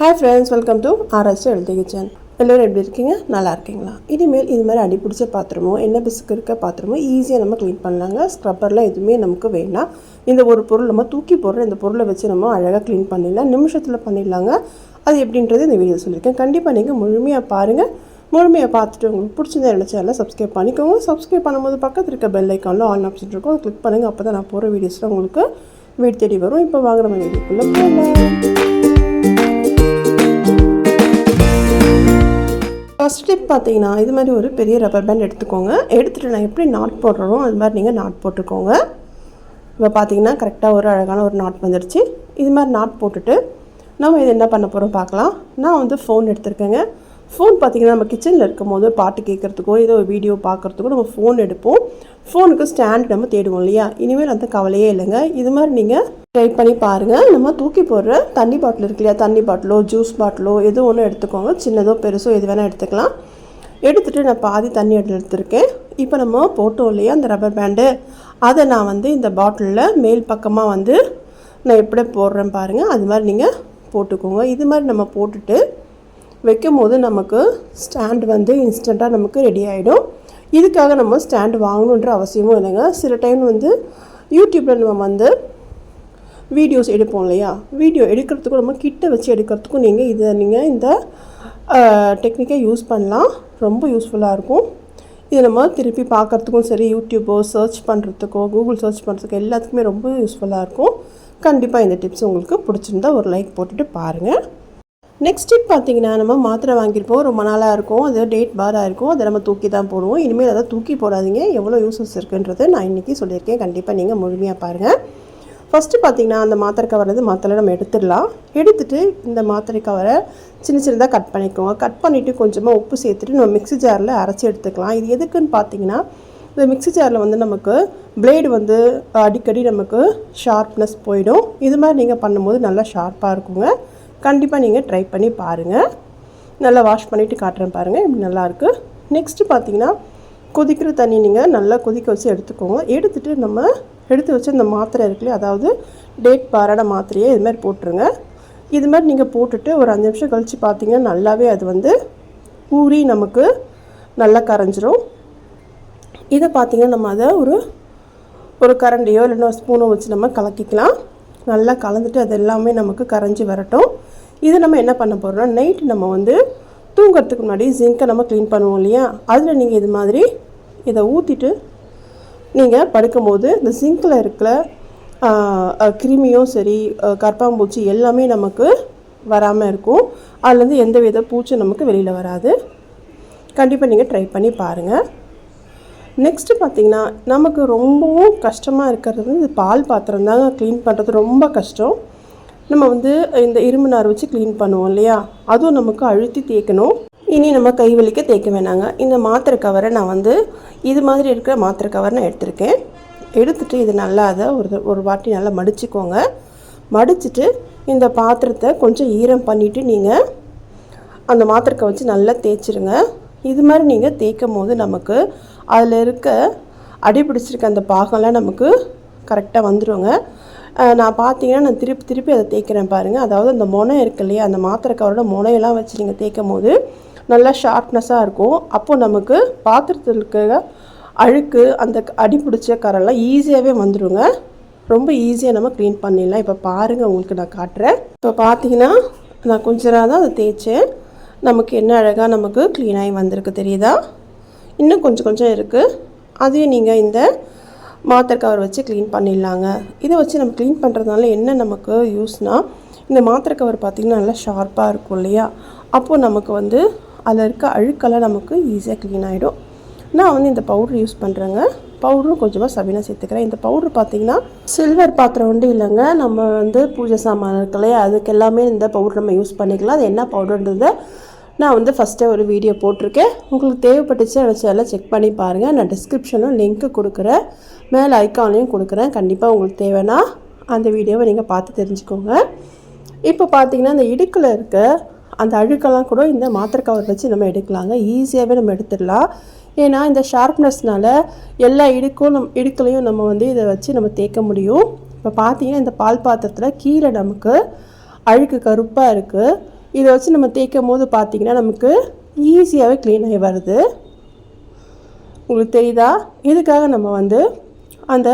Hi friends welcome to R S எழுதி kitchen எல்லோரும் எப்படி இருக்கீங்க? நல்லா இருக்கீங்களா? இனிமேல் இது மாதிரி அடிப்பிடிச்ச பாத்திரமோ என்ன பிசுக்கு இருக்க பாத்திரமோ ஈஸியாக நம்ம க்ளீன் பண்ணலாங்க. ஸ்க்ரப்பர்லாம் எதுவுமே நமக்கு வேணாம் இந்த ஒரு பொருள் நம்ம தூக்கி போடுற இந்த பொருளை வச்சு நம்ம அழகாக க்ளீன் பண்ணிடலாம். நிமிஷத்தில் பண்ணிடலாங்க. அது எப்படின்றது இந்த வீடியோ சொல்லியிருக்கேன். கண்டிப்பாக நீங்கள் முழுமையாக பாருங்கள் முழுமையாக பார்த்துட்டு உங்களுக்கு பிடிச்சிருந்தா என்ன சேனலில் சப்ஸ்கிரைப் பண்ணிக்கோங்க. சப்ஸ்கிரைப் பண்ணும்போது பக்கத்தில் இருக்க பெல் ஐக்கானில் ஆன் ஆப்ஷன் இருக்கும். அதை கிளிக் பண்ணுங்கள் அப்போ தான் நான் போகிற வீடியோஸில் உங்களுக்கு வீடு தேடி வரும். இப்போ வாங்குற மாதிரி வீடியோக்குள்ளே ஃபஸ்ட் டிப் பார்த்தீங்கன்னா இது மாதிரி ஒரு பெரிய ரப்பர் பேண்ட் எடுத்துக்கோங்க. எடுத்துகிட்டு நான் எப்படி நாட் போடுறோம் அது மாதிரி நீங்கள் நாட் போட்டுக்கோங்க. இப்போ பார்த்தீங்கன்னா கரெக்டாக ஒரு அழகான ஒரு நாட் வந்துடுச்சு இது மாதிரி நாட் போட்டுட்டு நம்ம இது என்ன பண்ண போகிறோம் பார்க்கலாம். நான் வந்து ஃபோன் எடுத்திருக்கேங்க. ஃபோன் பார்த்தீங்கன்னா நம்ம கிச்சனில் இருக்கும் போது பாட்டு கேட்குறதுக்கோ ஏதோ ஒரு வீடியோ பார்க்குறதுக்கோ நம்ம ஃபோன் எடுப்போம். ஃபோனுக்கு ஸ்டாண்ட் நம்ம தேடுவோம் இல்லையா? இனிமேல் அந்த கவலையே இல்லைங்க. இது மாதிரி நீங்கள் ட்ரை பண்ணி பாருங்கள் நம்ம தூக்கி போடுற தண்ணி பாட்டில் இருக்கு இல்லையா? தண்ணி பாட்டிலோ ஜூஸ் பாட்டிலோ எது ஒன்று எடுத்துக்கோங்க. சின்னதோ பெருசோ எது வேணால் எடுத்துக்கலாம். எடுத்துகிட்டு நான் பாதி தண்ணி எடுத்துருக்கேன். இப்போ நம்ம போட்டோம் இல்லையா அந்த ரப்பர் பேண்டு அதை நான் வந்து இந்த பாட்டிலில் மேல் பக்கமாக வந்து நான் எப்படி போடுறேன் பாருங்கள் அது மாதிரி நீங்கள் போட்டுக்கோங்க. இது மாதிரி நம்ம போட்டுட்டு வைக்கும் போது நமக்கு ஸ்டாண்ட் வந்து இன்ஸ்டண்ட்டாக நமக்கு ரெடி ஆகிடும் இதுக்காக நம்ம ஸ்டாண்டு வாங்கணுன்ற அவசியமும் இல்லைங்க. சில டைம் வந்து யூடியூப்பில் நம்ம வந்து வீடியோஸ் எடுப்போம் இல்லையா? வீடியோ எடுக்கிறதுக்கும் நம்ம கிட்ட வச்சு எடுக்கிறதுக்கும் நீங்கள் இதை நீங்கள் இந்த டெக்னிக்கை யூஸ் பண்ணலாம். ரொம்ப யூஸ்ஃபுல்லாக இருக்கும். இது நம்ம திருப்பி பார்க்குறதுக்கும் சரி யூடியூப்போ சர்ச் பண்ணுறதுக்கோ கூகுள் சர்ச் பண்ணுறதுக்கோ எல்லாத்துக்குமே ரொம்ப யூஸ்ஃபுல்லாக இருக்கும். கண்டிப்பாக இந்த டிப்ஸ் உங்களுக்கு பிடிச்சிருந்தா ஒரு லைக் போட்டுட்டு பாருங்கள் நெக்ஸ்ட் டிப் பார்த்தீங்கன்னா நம்ம மாத்திரை வாங்கியிருப்போம். ரொம்ப நாளாக இருக்கும். அது டேட் பாராக இருக்கும். அதை நம்ம தூக்கி தான் போடுவோம். இனிமேல் அதை தூக்கி போடாதீங்க. எவ்வளோ யூஸஸ் இருக்குன்றது நான் இன்றைக்கி சொல்லியிருக்கேன். கண்டிப்பாக நீங்கள் முழுமையாக பாருங்கள் ஃபஸ்ட்டு பார்த்தீங்கன்னா அந்த மாத்திரை கவர் வந்து மாத்திரை நம்ம எடுத்துடலாம். எடுத்துட்டு இந்த மாத்திரை கவரை சின்ன சின்னதாக கட் பண்ணிக்கோங்க. கட் பண்ணிவிட்டு கொஞ்சமாக உப்பு சேர்த்துட்டு நம்ம மிக்ஸி ஜாரில் அரைச்சி எடுத்துக்கலாம். இது எதுக்குன்னு பார்த்தீங்கன்னா இந்த மிக்ஸி ஜாரில் வந்து நமக்கு பிளேடு வந்து அடிக்கடி நமக்கு ஷார்ப்னஸ் போயிடும். இது மாதிரி நீங்கள் பண்ணும்போது நல்லா ஷார்ப்பாக இருக்குங்க. கண்டிப்பாக நீங்கள் ட்ரை பண்ணி பாருங்கள் நல்லா வாஷ் பண்ணிவிட்டு காட்டுறேன் பாருங்கள் இப்படி நல்லாயிருக்கு நெக்ஸ்ட்டு பார்த்தீங்கன்னா கொதிக்கிற தண்ணி நீங்கள் நல்லா கொதிக்க வச்சு எடுத்துக்கோங்க. எடுத்துகிட்டு நம்ம எடுத்து வச்சு இந்த மாத்திரை இருக்குல்லையே அதாவது டேட் பாராட மாத்திரையை இது மாதிரி போட்டுருங்க. இது மாதிரி நீங்கள் போட்டுட்டு ஒரு அஞ்சு நிமிஷம் கழித்து பார்த்தீங்கன்னா நல்லாவே அது வந்து ஊறி நமக்கு நல்லா கரைஞ்சிரும். இதை பார்த்தீங்கன்னா நம்ம அதை ஒரு ஒரு கரண்டியோ இல்லைன்னா ஸ்பூனோ வச்சு நம்ம கலக்கிக்கலாம். நல்லா கலந்துட்டு அது எல்லாமே நமக்கு கரைஞ்சி வரட்டும். இதை நம்ம என்ன பண்ண போகிறோம்னா நைட்டு நம்ம வந்து தூங்குறதுக்கு முன்னாடி ஜிங்கை நம்ம க்ளீன் பண்ணுவோம் இல்லையா? அதில் நீங்கள் இது மாதிரி இதை ஊற்றிட்டு நீங்கள் படுக்கும்போது இந்த ஜிங்கில் இருக்கிற கிருமியும் சரி கற்பாம்பூச்சி எல்லாமே நமக்கு வராமல் இருக்கும். அதுலேருந்து எந்த வித பூச்சும் நமக்கு வெளியில் வராது. கண்டிப்பாக நீங்கள் ட்ரை பண்ணி பாருங்கள் நெக்ஸ்ட்டு பார்த்திங்கன்னா நமக்கு ரொம்பவும் கஷ்டமாக இருக்கிறது வந்து இந்த பால் பாத்திரம் தாங்க க்ளீன் பண்ணுறது ரொம்ப கஷ்டம். நம்ம வந்து இந்த இரும்பு நார் வச்சு க்ளீன் பண்ணுவோம் இல்லையா? அதுவும் நமக்கு அழுத்தி தேய்க்கணும். இனி நம்ம கை வலிக்க தேய்க்க வேணாங்க. இந்த மாத்திரை கவரை நான் வந்து இது மாதிரி இருக்கிற மாத்திரை கவர் நான் எடுத்திருக்கேன். எடுத்துகிட்டு இது நல்லா அதை ஒரு ஒரு வாட்டி நல்லா மடிச்சுக்கோங்க. மடிச்சுட்டு இந்த பாத்திரத்தை கொஞ்சம் ஈரம் பண்ணிவிட்டு நீங்கள் அந்த மாத்திரக்கை வச்சு நல்லா தேய்ச்சிருங்க. இது மாதிரி நீங்கள் தேய்க்கும் போது நமக்கு அதில் இருக்க அடி பிடிச்சிருக்க அந்த பாகம்லாம் நமக்கு கரெக்டாக வந்துடுங்க நான் பார்த்தீங்கன்னா நான் திருப்பி திருப்பி அதை தேய்க்கிறேன் பாருங்கள் அதாவது அந்த முனை இருக்கு இல்லையா அந்த மாத்திரை கவரோட முனையெல்லாம் வச்சு நீங்கள் தேய்க்கும் போது நல்லா ஷார்ப்னஸாக இருக்கும். அப்போது நமக்கு பாத்திரத்தில் இருக்கிற அழுக்கு அந்த அடி பிடிச்ச கரெல்லாம் ஈஸியாகவே வந்துடுங்க ரொம்ப ஈஸியாக நம்ம க்ளீன் பண்ணிடலாம். இப்போ பாருங்கள் உங்களுக்கு நான் காட்டுறேன். இப்போ பார்த்தீங்கன்னா நான் கொஞ்ச நேரம் தான் அதை தேய்ச்சேன். நமக்கு என்ன அழகாக நமக்கு க்ளீனாகி வந்திருக்கு தெரியுதா? இன்னும் கொஞ்சம் கொஞ்சம் இருக்குது அதையும் நீங்கள் இந்த மாத்திரை கவர் வச்சு க்ளீன் பண்ணிடலாங்க. இதை வச்சு நம்ம க்ளீன் பண்ணுறதுனால என்ன நமக்கு யூஸ்னால் இந்த மாத்திரை கவர் பார்த்திங்கன்னா நல்லா ஷார்ப்பாக இருக்கும் இல்லையா? அப்போது நமக்கு வந்து அதில் இருக்க அழுக்கெல்லாம் நமக்கு ஈஸியாக க்ளீன் ஆகிடும் நான் வந்து இந்த பவுட்ரு யூஸ் பண்ணுறேங்க பவுடரும் கொஞ்சமாக சபினா சேர்த்துக்கிறேன். இந்த பவுட்ரு பார்த்திங்கன்னா சில்வர் பாத்திரம் வந்து இல்லைங்க. நம்ம வந்து பூஜை சாமான் இருக்கலையே இல்லையா அதுக்கு எல்லாமே இந்த பவுட்ரு நம்ம யூஸ் பண்ணிக்கலாம். அது என்ன பவுடர்ன்றதை நான் வந்து ஃபஸ்ட்டே ஒரு வீடியோ போட்டிருக்கேன். உங்களுக்கு தேவைப்பட்டுச்சு எல்லாம் செக் பண்ணி பாருங்கள் நான் டிஸ்கிரிப்ஷனும் லிங்க்கு கொடுக்குறேன். மேலே ஐக்கானையும் கொடுக்குறேன். கண்டிப்பாக உங்களுக்கு தேவைன்னா அந்த வீடியோவை நீங்கள் பார்த்து தெரிஞ்சுக்கோங்க. இப்போ பார்த்தீங்கன்னா இந்த இடுக்கில் இருக்க அந்த அழுக்கெல்லாம் கூட இந்த மாத்திரை கவர் வச்சு நம்ம எடுக்கலாங்க. ஈஸியாகவே நம்ம எடுத்துடலாம். ஏன்னா இந்த ஷார்ப்னஸ்னால் எல்லா இடுக்கும் நம் இடுக்கலையும் நம்ம வந்து இதை வச்சு நம்ம தேய்க்க முடியும். இப்போ பார்த்தீங்கன்னா இந்த பால் பாத்திரத்தில் கீழே நமக்கு அழுக்கு கருப்பாக இருக்குது இதை வச்சு நம்ம தேய்க்கும் போது பார்த்திங்கன்னா நமக்கு ஈஸியாகவே க்ளீன் ஆகி வருது. உங்களுக்கு தெரியுதா? இதுக்காக நம்ம வந்து அந்த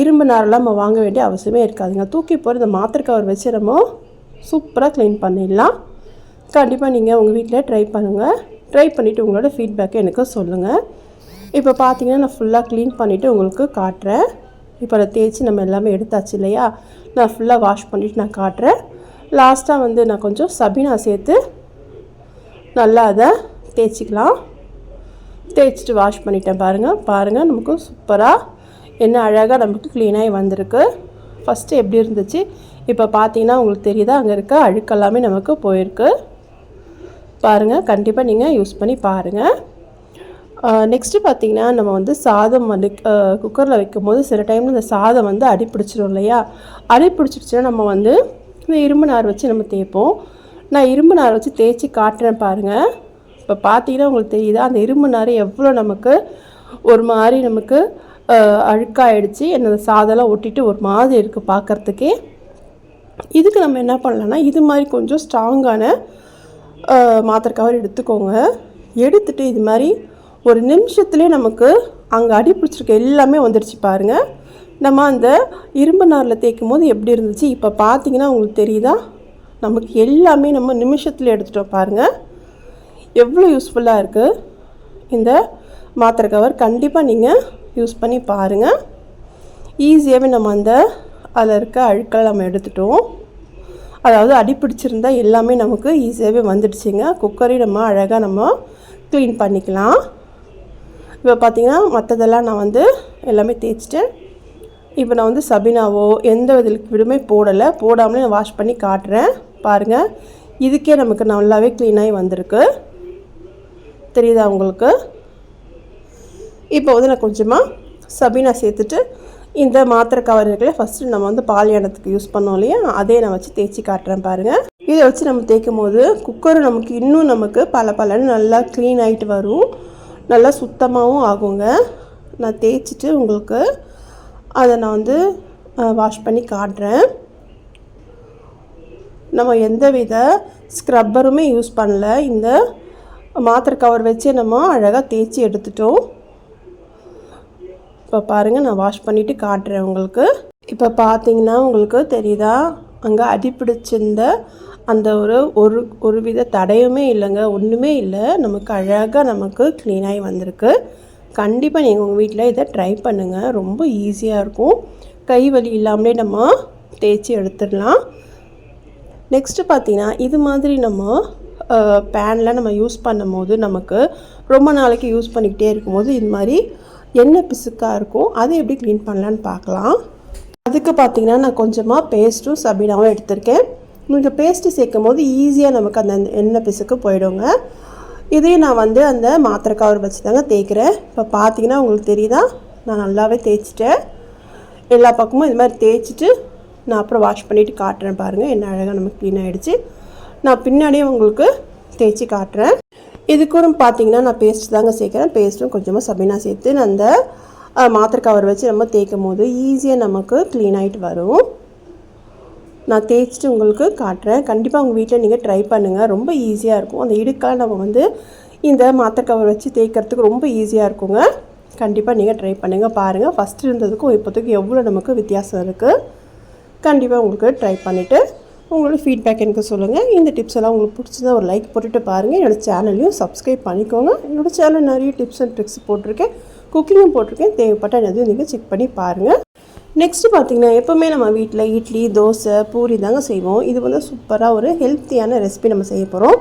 இரும்பு நாரெல்லாம் நம்ம வாங்க வேண்டிய அவசியமே இருக்காதுங்க. தூக்கி போகிற இந்த மாத்திரை கவர் வச்சு நம்ம சூப்பராக க்ளீன் பண்ணிடலாம். கண்டிப்பாக நீங்கள் உங்கள் வீட்டில் ட்ரை பண்ணுங்கள் ட்ரை பண்ணிவிட்டு உங்களோட ஃபீட்பேக்கை எனக்கு சொல்லுங்கள் இப்போ பார்த்தீங்கன்னா நான் ஃபுல்லாக க்ளீன் பண்ணிவிட்டு உங்களுக்கு காட்டுறேன். இப்போ அதை தேய்ச்சி நம்ம எல்லாமே எடுத்தாச்சு இல்லையா? நான் ஃபுல்லாக வாஷ் பண்ணிவிட்டு நான் காட்டுறேன். லாஸ்ட்டாக வந்து நான் கொஞ்சம் சபீனா சேர்த்து நல்லா அதை தேய்ச்சிக்கலாம். தேய்ச்சிட்டு வாஷ் பண்ணிட்டேன் பாருங்கள் பாருங்கள் நமக்கு சூப்பராக என்ன அழகாக நமக்கு க்ளீனாகி வந்திருக்கு. ஃபஸ்ட்டு எப்படி இருந்துச்சு? இப்போ பார்த்தீங்கன்னா உங்களுக்கு தெரியுதா? அங்கே இருக்க அழுக்கெல்லாமே நமக்கு போயிருக்கு. பாருங்கள் கண்டிப்பாக நீங்கள் யூஸ் பண்ணி பாருங்கள் நெக்ஸ்ட்டு பார்த்தீங்கன்னா நம்ம வந்து சாதம் வந்து குக்கரில் வைக்கும்போது சில டைமில் இந்த சாதம் வந்து அடிப்பிடிச்சிரும் இல்லையா? அடி பிடிச்சிருச்சுன்னா நம்ம வந்து இந்த இரும்பு நார் வச்சு நம்ம தேய்ப்போம். நான் இரும்பு நார் வச்சு தேய்ச்சி காட்டுறேன் பாருங்கள் இப்போ பார்த்தீங்கன்னா உங்களுக்கு தெரியுது? அந்த இரும்பு நார் எவ்வளோ நமக்கு ஒரு மாதிரி நமக்கு அழுக்காயிடுச்சு. என்னோட சாதம்லாம் ஒட்டிட்டு ஒரு மாதிரி இருக்குது பார்க்குறதுக்கே இதுக்கு நம்ம என்ன பண்ணலாம்னா இது மாதிரி கொஞ்சம் ஸ்ட்ராங்கான மாத்திரை கவர் எடுத்துக்கோங்க. எடுத்துகிட்டு இது மாதிரி ஒரு நிமிஷத்துலேயே நமக்கு அங்கே அடி பிடிச்சிருக்க எல்லாமே வந்துடுச்சு பாருங்கள் நம்ம அந்த இரும்பு நாரில் தேய்க்கும் போது எப்படி இருந்துச்சு? இப்போ பார்த்தீங்கன்னா உங்களுக்கு தெரியுதா? நமக்கு எல்லாமே நம்ம நிமிஷத்தில் எடுத்துட்டோம் பாருங்கள் எவ்வளோ யூஸ்ஃபுல்லாக இருக்குது இந்த மாத்திரை கவர் கண்டிப்பாக நீங்கள் யூஸ் பண்ணி பாருங்கள் ஈஸியாகவே நம்ம அந்த அதில் இருக்க அழுக்களை நம்ம எடுத்துட்டோம். அதாவது அடிப்பிடிச்சிருந்தா எல்லாமே நமக்கு ஈஸியாகவே வந்துடுச்சுங்க. குக்கரையும் நம்ம அழகாக நம்ம க்ளீன் பண்ணிக்கலாம். இப்போ பார்த்தீங்கன்னா மற்றதெல்லாம் நான் வந்து எல்லாமே தேய்ச்சிட்டேன். இப்போ நான் வந்து சபினாவோ எந்த வித லிக்விடுமே போடலை. போடாமலே நான் வாஷ் பண்ணி காட்டுறேன். பாருங்கள் இதுக்கே நமக்கு நல்லாவே க்ளீனாகி வந்திருக்கு. தெரியுதா உங்களுக்கு? இப்போ வந்து நான் கொஞ்சமாக சபீனா சேர்த்துட்டு இந்த மாத்திரை கவர் இருக்குல்ல ஃபஸ்ட்டு நம்ம வந்து பால் யூஸ் பண்ணோம் இல்லையா? அதே நான் வச்சு தேய்ச்சி காட்டுறேன் பாருங்கள் இதை வச்சு நம்ம தேய்க்கும் போது குக்கர் நமக்கு இன்னும் நமக்கு பல பலன்னு நல்லா க்ளீன் ஆகிட்டு வரும். நல்லா சுத்தமாகவும் ஆகுங்க. நான் தேய்ச்சிட்டு உங்களுக்கு அதை நான் வந்து வாஷ் பண்ணி காட்டுறேன். நம்ம எந்த வித ஸ்க்ரப்பருமே யூஸ் பண்ணல. இந்த மாத்திரை கவர் வச்சு நம்ம அழகாக தேய்ச்சி எடுத்துட்டோம். இப்போ பாருங்கள் நான் வாஷ் பண்ணிவிட்டு காட்டுறேன் உங்களுக்கு. இப்போ பார்த்தீங்கன்னா உங்களுக்கு தெரியுதா? அங்கே அடிப்பிடிச்சிருந்த அந்த ஒரு ஒரு ஒரு வித தடையுமே இல்லைங்க. ஒன்றுமே இல்லை. நமக்கு அழகாக நமக்கு க்ளீனாகி வந்திருக்கு. கண்டிப்பாக நீங்கள் உங்கள் வீட்டில் இதை ட்ரை பண்ணுங்கள் ரொம்ப ஈஸியாக இருக்கும். கை வலி இல்லாமலே நம்ம தேய்ச்சி எடுத்துடலாம். நெக்ஸ்ட்டு பார்த்தீங்கன்னா இது மாதிரி நம்ம பேனில் நம்ம யூஸ் பண்ணும்போது நமக்கு ரொம்ப நாளைக்கு யூஸ் பண்ணிக்கிட்டே இருக்கும்போது இது மாதிரி எண்ணெய் பிசுக்காக இருக்கும். அதை எப்படி க்ளீன் பண்ணலான்னு பார்க்கலாம். அதுக்கு பார்த்தீங்கன்னா நான் கொஞ்சமாக பேஸ்ட்டும் சபீனாவும் எடுத்திருக்கேன். நீங்கள் பேஸ்ட்டு சேர்க்கும் போது ஈஸியாக நமக்கு அந்த எண்ணெய் பிசுக்கு போயிடுங்க. இதையும் நான் வந்து அந்த மாத்திரை கவர் வச்சு தாங்க தேய்க்கிறேன். இப்போ பார்த்தீங்கன்னா உங்களுக்கு தெரியுதா? நான் நல்லாவே தேய்ச்சிட்டேன். எல்லா பக்கமும் இது மாதிரி தேய்ச்சிட்டு நான் அப்புறம் வாஷ் பண்ணிவிட்டு காட்டுறேன் பாருங்கள் என்ன அழகாக நமக்கு க்ளீன் ஆகிடுச்சு நான் பின்னாடியே உங்களுக்கு தேய்ச்சி காட்டுறேன். இதுக்கூட பார்த்தீங்கன்னா நான் பேஸ்ட் தாங்க சேர்க்குறேன். பேஸ்ட்டும் கொஞ்சமாக சபீனா சேர்த்து நான் அந்த மாத்திரை கவர் வச்சு நம்ம தேய்க்கும் போது ஈஸியாக நமக்கு க்ளீன் ஆகிட்டு வரும். நான் தேய்ச்சிட்டு உங்களுக்கு காட்டுறேன். கண்டிப்பாக உங்கள் வீட்டில் நீங்கள் ட்ரை பண்ணுங்கள் ரொம்ப ஈஸியாக இருக்கும். அந்த இடுக்கால் நம்ம வந்து இந்த மாத்திரை கவர் வச்சு தேய்க்கிறதுக்கு ரொம்ப ஈஸியாக இருக்குங்க. கண்டிப்பாக நீங்கள் ட்ரை பண்ணுங்கள் பாருங்கள் ஃபஸ்ட்டு இருந்ததுக்கும் இப்போதுக்கும் எவ்வளோ நமக்கு வித்தியாசம் இருக்குது கண்டிப்பாக உங்களுக்கு ட்ரை பண்ணிவிட்டு உங்களோட ஃபீட்பேக் எனக்கு சொல்லுங்கள் இந்த டிப்ஸ் எல்லாம் உங்களுக்கு பிடிச்சதா ஒரு லைக் போட்டுட்டு பாருங்கள் என்னோடய சேனலையும் சப்ஸ்கிரைப் பண்ணிக்கோங்க. என்னோடய சேனல் நிறைய டிப்ஸ் அண்ட் ட்ரிக்ஸ் போட்டிருக்கேன். குக்கிங்கும் போட்டிருக்கேன். தேவைப்பட்ட எதுவும் நீங்கள் செக் பண்ணி பாருங்கள் நெக்ஸ்ட்டு பார்த்திங்கன்னா எப்போவுமே நம்ம வீட்டில் இட்லி தோசை பூரி தாங்க செய்வோம். இது வந்து சூப்பராக ஒரு ஹெல்த்தியான ரெசிபி நம்ம செய்ய போகிறோம்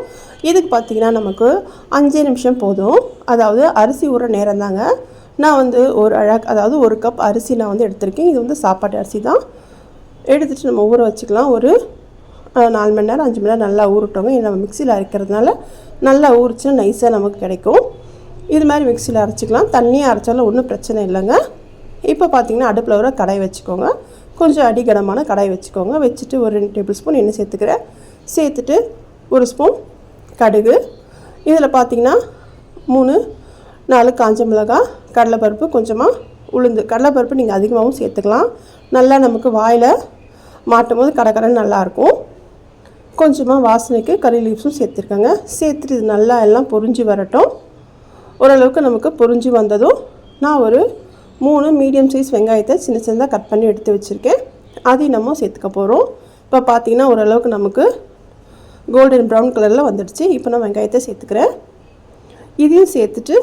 இதுக்கு பார்த்தீங்கன்னா நமக்கு அஞ்சே நிமிஷம் போதும். அதாவது அரிசி ஊற நேரம் தாங்க. நான் வந்து ஒரு அழக் அதாவது ஒரு கப் அரிசி நான் வந்து எடுத்திருக்கேன். இது வந்து சாப்பாட்டு அரிசி தான். எடுத்துகிட்டு நம்ம ஊற வச்சுக்கலாம். ஒரு நாலு மணி நேரம் அஞ்சு மணி நேரம் நல்லா ஊறட்டோங்க. ஏன்னா நம்ம மிக்சியில் அரைக்கிறதுனால நல்லா ஊறிச்சுன்னா நைஸாக நமக்கு கிடைக்கும். இது மாதிரி மிக்சியில் அரைச்சிக்கலாம். தண்ணியாக அரைச்சாலும் ஒன்றும் பிரச்சனை இல்லைங்க. இப்போ பார்த்தீங்கன்னா அடுப்பில் ஒரு கடாய் வச்சுக்கோங்க. கொஞ்சம் அடிகனமான கடாய் வச்சுக்கோங்க. வச்சுட்டு ஒரு ரெண்டு டேபிள் ஸ்பூன் எண்ணெய் சேர்த்துக்கிறேன். சேர்த்துட்டு ஒரு ஸ்பூன் கடுகு. இதில் பார்த்தீங்கன்னா மூணு நாலு காஞ்ச மிளகாய் கடலைப்பருப்பு கொஞ்சமாக உளுந்து. கடலைப்பருப்பு நீங்கள் அதிகமாகவும் சேர்த்துக்கலாம். நல்லா நமக்கு வாயில் மாட்டும் போது கடற்கடன்னு நல்லாயிருக்கும் கொஞ்சமாக வாசனைக்கு கறி லீவ்ஸும் சேர்த்துருக்கேங்க. சேர்த்துட்டு இது நல்லா எல்லாம் பொரிஞ்சு வரட்டும். ஓரளவுக்கு நமக்கு பொரிஞ்சு வந்ததும் நான் ஒரு மூணு மீடியம் சைஸ் வெங்காயத்தை சின்ன சின்னதாக கட் பண்ணி எடுத்து வச்சுருக்கேன். அதையும் நம்ம சேர்த்துக்க போகிறோம் இப்போ பார்த்தீங்கன்னா ஓரளவுக்கு நமக்கு கோல்டன் ப்ரௌன் கலரில் வந்துடுச்சு. இப்போ நான் வெங்காயத்தை சேர்த்துக்கிறேன். இதையும் சேர்த்துட்டு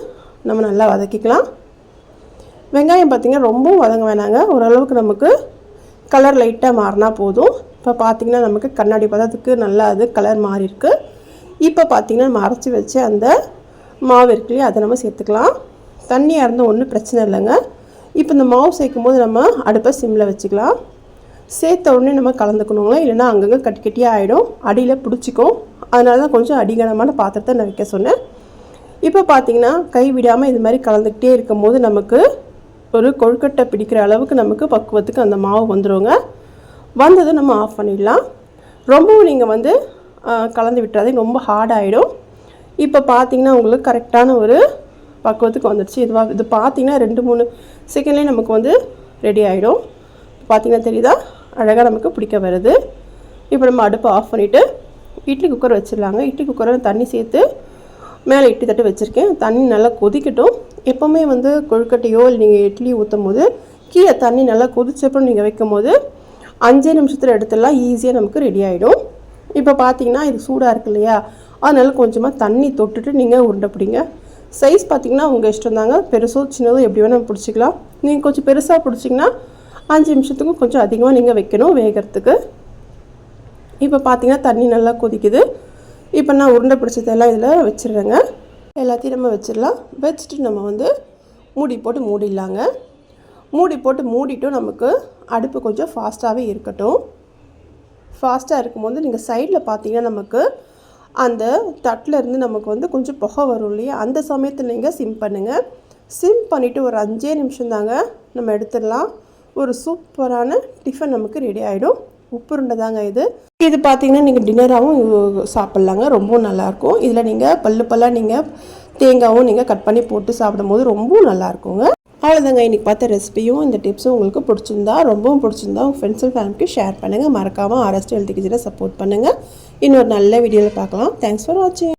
நம்ம நல்லா வதக்கிக்கலாம். வெங்காயம் பார்த்திங்கன்னா ரொம்பவும் வதங்க வேணாங்க. ஓரளவுக்கு நமக்கு கலர் லைட்டாக மாறினா போதும். இப்போ பார்த்திங்கன்னா நமக்கு கண்ணாடி பதத்துக்கு நல்லா அது கலர் மாறிருக்கு இப்போ பார்த்திங்கன்னா நம்ம அரைச்சி வச்சு அந்த மாவு இருக்கு அதை நம்ம சேர்த்துக்கலாம். தண்ணியாக இருந்தால் ஒன்றும் பிரச்சனை இல்லைங்க. இப்போ இந்த மாவு சேர்க்கும் போது நம்ம அடுப்பை சிம்மில் வச்சுக்கலாம். சேர்த்த உடனே நம்ம கலந்துக்கணுங்களா? இல்லைன்னா அங்கங்கே கட்டி கட்டியாக ஆகிடும் அடியில் பிடிச்சிக்கும். அதனால தான் கொஞ்சம் அடிகனமான பாத்திரத்தை நான் வைக்க சொன்னேன். இப்போ பார்த்தீங்கன்னா கை விடாமல் இது மாதிரி கலந்துக்கிட்டே இருக்கும்போது நமக்கு ஒரு கொழுக்கட்டை பிடிக்கிற அளவுக்கு நமக்கு பக்குவத்துக்கு அந்த மாவு வந்துடுங்க வந்ததும் நம்ம ஆஃப் பண்ணிடலாம். ரொம்பவும் நீங்கள் வந்து கலந்து விட்டுறாதீங்க. ரொம்ப ஹார்டாகிடும் இப்போ பார்த்தீங்கன்னா உங்களுக்கு கரெக்டான ஒரு பக்குவத்துக்கு வந்துடுச்சு. இதுவாக இது பார்த்தீங்கன்னா ரெண்டு மூணு செகண்ட்லேயே நமக்கு வந்து ரெடி ஆகிடும் பார்த்தீங்கன்னா தெரியுதா? அழகாக நமக்கு பிடிக்க வருது. இப்போ நம்ம அடுப்பை ஆஃப் பண்ணிவிட்டு இட்லி குக்கர் வச்சிடலாங்க. இட்லி குக்கரில் தண்ணி சேர்த்து மேலே இட்லி தட்டு வச்சுருக்கேன். தண்ணி நல்லா கொதிக்கட்டும். எப்போவுமே வந்து கொழுக்கட்டையோ இல்லை நீங்கள் இட்லி ஊற்றும் போது கீழே தண்ணி நல்லா கொதிச்சப்பறம் நீங்கள் வைக்கும் போது அஞ்சே நிமிஷத்தில் எடுத்துடலாம். ஈஸியாக நமக்கு ரெடி ஆகிடும் இப்போ பார்த்தீங்கன்னா இது சூடாக இருக்கு இல்லையா? அதனால கொஞ்சமாக தண்ணி தொட்டுட்டு நீங்கள் உருண்டை பிடிங்க. சைஸ் பார்த்தீங்கன்னா உங்கள் இஷ்டம் தாங்க. பெருசோ சின்னதோ எப்படி வேணால் பிடிச்சிக்கலாம். நீங்கள் கொஞ்சம் பெருசாக பிடிச்சிங்கன்னா அஞ்சு நிமிஷத்துக்கும் கொஞ்சம் அதிகமாக நீங்கள் வைக்கணும் வேகிறதுக்கு. இப்போ பார்த்தீங்கன்னா தண்ணி நல்லா கொதிக்குது. இப்போ நான் உருண்டை பிடிச்சதெல்லாம் இதில் வச்சிடுறேங்க எல்லாத்தையும் நம்ம வச்சிடலாம். வச்சுட்டு நம்ம வந்து மூடி போட்டு மூடிடலாங்க. மூடி போட்டு மூடிட்டும் நமக்கு அடுப்பு கொஞ்சம் ஃபாஸ்ட்டாகவே இருக்கட்டும். ஃபாஸ்ட்டாக இருக்கும்போது நீங்கள் சைடில் பார்த்தீங்கன்னா நமக்கு அந்த தட்டில் இருந்து நமக்கு வந்து கொஞ்சம் புகை வரும் இல்லையா? அந்த சமயத்தில் நீங்கள் சிம் பண்ணுங்கள் சிம் பண்ணிவிட்டு ஒரு அஞ்சே நிமிஷம் தாங்க நம்ம எடுத்துடலாம். ஒரு சூப்பரான டிஃபன் நமக்கு ரெடி ஆகிடும் உப்புருண்டை தாங்க இது. இது பார்த்தீங்கன்னா நீங்கள் டின்னராகவும் சாப்பிட்லாங்க. ரொம்பவும் நல்லாயிருக்கும். இதில் நீங்கள் பல்லு பல்லாக நீங்கள் தேங்காவும் நீங்கள் கட் பண்ணி போட்டு சாப்பிடும்போது ரொம்பவும் நல்லாயிருக்குங்க. அவ்வளோதாங்க இன்றைக்கி பார்த்த ரெசிபியும் இந்த டிப்ஸும் உங்களுக்கு பிடிச்சிருந்தா ரொம்பவும் பிடிச்சிருந்தா உங்கள் ஃப்ரெண்ட்ஸ் அண்ட் ஃபேமிலிக்கு ஷேர் பண்ணுங்கள் மறக்காமல் ஆர்எஸ்டி ஹெல்த் கிச்சனை சப்போர்ட் பண்ணுங்கள் இன்னொரு நல்ல வீடியோவில் பார்க்கலாம். தேங்க்ஸ் ஃபார் வாட்சிங்